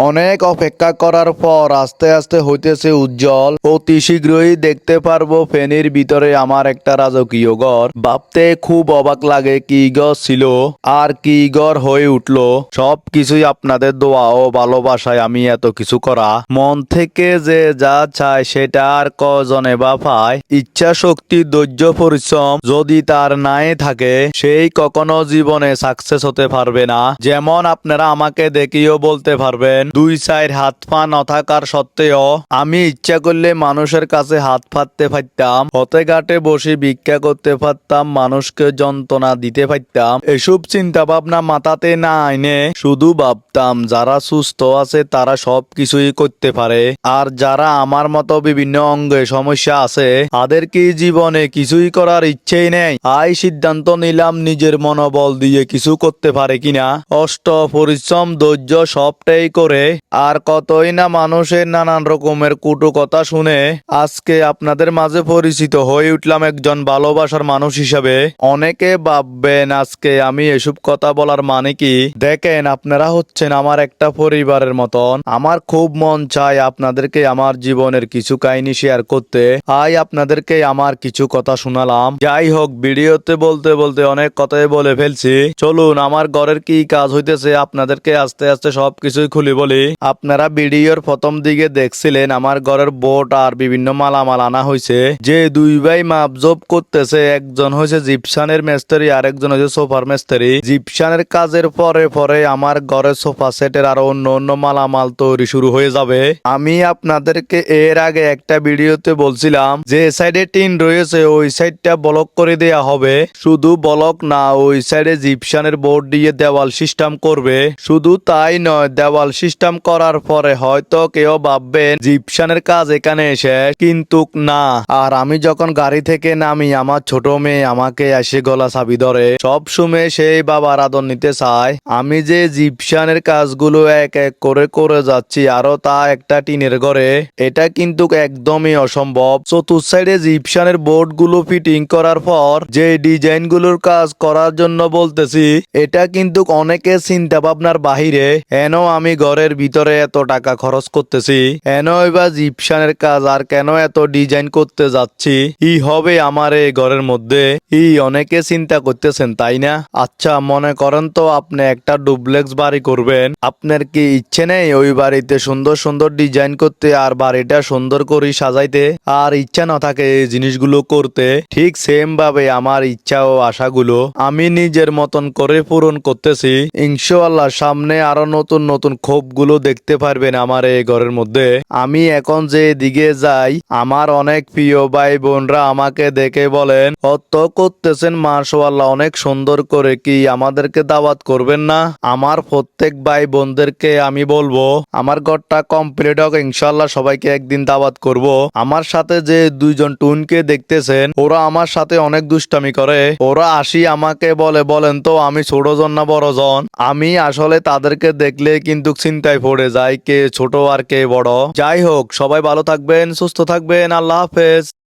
অনেক অপেক্ষা করার পর আস্তে আস্তে হইতেছে উজ্জ্বল। অতি শীঘ্রই দেখতে পারব ফেনীর ভিতরে আমার একটা রাজকীয় ঘর। ভাবতে খুব অবাক লাগে কি ঘর ছিল আর কি ঘর হয়ে উঠল। সব কিছুই আপনাদের দোয়া ও ভালোবাসায় আমি এত কিছু করা। মন থেকে যে যা চায় সেটা আর কজনে বা পায়। ইচ্ছা, শক্তি, ধৈর্য, পরিশ্রম যদি তার নাই থাকে, সেই কখনো জীবনে সাকসেস হতে পারবে না। যেমন আপনারা আমাকে দেখিও বলতে পারবেন দুই সাইড হাত পা না থাকার সত্ত্বেও আমি ইচ্ছা করলে মানুষের কাছে হাত পাততে পারতাম হতে ঘাটে বসে ভিক্ষা করতে পারতাম, মানুষকে যন্ত্রণা দিতে পারতাম। এসব চিন্তা ভাবনা মাথাতে না আইনে শুধু ভাবতাম, যারা সুস্থ আছে তারা সব কিছুই করতে পারে। আর যারা আমার মতো বিভিন্ন অঙ্গে সমস্যা আছে তাদের কি জীবনে কিছুই করার ইচ্ছেই নেই। আই সিদ্ধান্ত নিলাম, নিজের মনোবল দিয়ে কিছু করতে পারে কিনা। অষ্ট পরিশ্রম, ধৈর্য সবটাই করে আর কতই না মানুষের নানান রকমের কুটু কথা শুনে আজকে আপনাদের মাঝে পরিচিত হয়ে উঠলাম একজন ভালোবাসার মানুষ হিসাবে। অনেকে ভাববেন আজকে আমি এসব কথা বলার মানে কি? দেখেন, আপনারা হচ্ছেন আমার একটা পরিবারের মতন। আমার খুব মন চায় আপনাদেরকে আমার জীবনের কিছু কাহিনী শেয়ার করতে। আই আপনাদেরকে আমার কিছু কথা শোনালাম। যাই হোক, ভিডিওতে বলতে বলতে অনেক কথাই বলে ফেলছি। চলুন, আমার ঘরের কি কাজ হইতেছে আপনাদেরকে আস্তে আস্তে সবকিছুই খুলে বলি। আপনারা ভিডিওর প্রথম দিকে দেখছিলেন আমার ঘরের বোট আর বিভিন্ন মালামাল আনা হয়েছে যে দুই ভাই মাপজব করতেছে, একজন হয়েছে জিপসানের মেস্তরি আর একজন হয়েছে সোফার মেস্তরি। জিপসানের কাজের পরে পরে আমার ঘরের সোফা সেটের আর অন্য অন্য মালামাল তৈরি শুরু হয়ে যাবে। আমি আপনাদেরকে এর আগে একটা ভিডিওতে বলছিলাম, যে সাইডে টিন রয়েছে, ওই সাইডটা ব্লক করে দেয়া হবে। শুধু ব্লক না, ওই সাইডে জিপসানের বোর্ড দিয়ে দেওয়াল সিস্টেম করবে। শুধু তাই নয়, দেওয়াল সিস্টেম করার পরে হয়তো কেউ ভাববেন জিপসানের কাজ এখানে এসে কিন্তু না। আর আমি যখন গাড়ি থেকে নামি, আমার ছোট মেয়ে আমাকে এসে গলা চাবি ধরে, সব সময় সেই বাবার আদর নিতে চায়। আমি যে জিপসানের কাজগুলো এক এক করে করে যাচ্ছি আরও তা একটা টিনের ঘরে, এটা কিন্তু একদমই অসম্ভব। চতুর্থ সাইডে জিপসানের বোর্ডগুলো ফিটিং করার পর, যে ডিজাইনগুলোর কাজ করার জন্য বলতেছি, এটা কিন্তু অনেকে চিন্তা ভাবনার বাহিরে। এন আমি ঘরের ভিতরে এত টাকা খরচ করতেছি। এন এবার জিপসানের কাজ আর কেন এত ডিজাইন করতে যাচ্ছি? ই হবে আমার এই ঘরের মধ্যে। ই অনেকে চিন্তা করতেছেন, তাই না? আচ্ছা মনে করেন তো আপনি একটা ডুপ্লেক্স বাড়ি করবেন। আপনার কি ইচ্ছে নেই ওই বাড়িতে সুন্দর সুন্দর ডিজাইন করতে আর বাড়িটা সুন্দর করে সাজাইতে? আর ইচ্ছা না থাকে এই জিনিসগুলো করতে। ঠিক সেম ভাবে আমার ইচ্ছা ও আশাগুলো আমি নিজের মতন করে পূরণ করতেছি। ইনশাআল্লাহ সামনে আরও নতুন নতুন ক্ষোভগুলো দেখতে পারবেন আমার এই ঘরের মধ্যে। আমি এখন যে দিকে যাই, আমার অনেক প্রিয় ভাই বোনরা আমাকে দেখে বলেন, অত করতেছেন মার্শাল্লাহ অনেক সুন্দর করে কি আমাদেরকে দাওয়াত করবেন না? আমার প্রত্যেক ভাই বোনদেরকে আমি বলব, আমার ঘরটা কমপ্লিট হোক ইনশাল্লাহ সবাইকে একদিন দাওয়াত করব। আমার সাথে যে দুইজন টুনকে দেখতেছেন, ওরা আমার সাথে অনেক দুষ্টামি করে। ওরা আসি আমাকে বলে, বলেন তো, আমি ছোট জন না বড় জন? আমি আসলে তাদেরকে দেখলে কিন্তু চিন্তায় পড়ে যাই কে ছোট আর কে বড়। যাই হোক, সবাই ভালো থাকবেন, সুস্থ থাকবেন, আল্লাহ হাফেজ।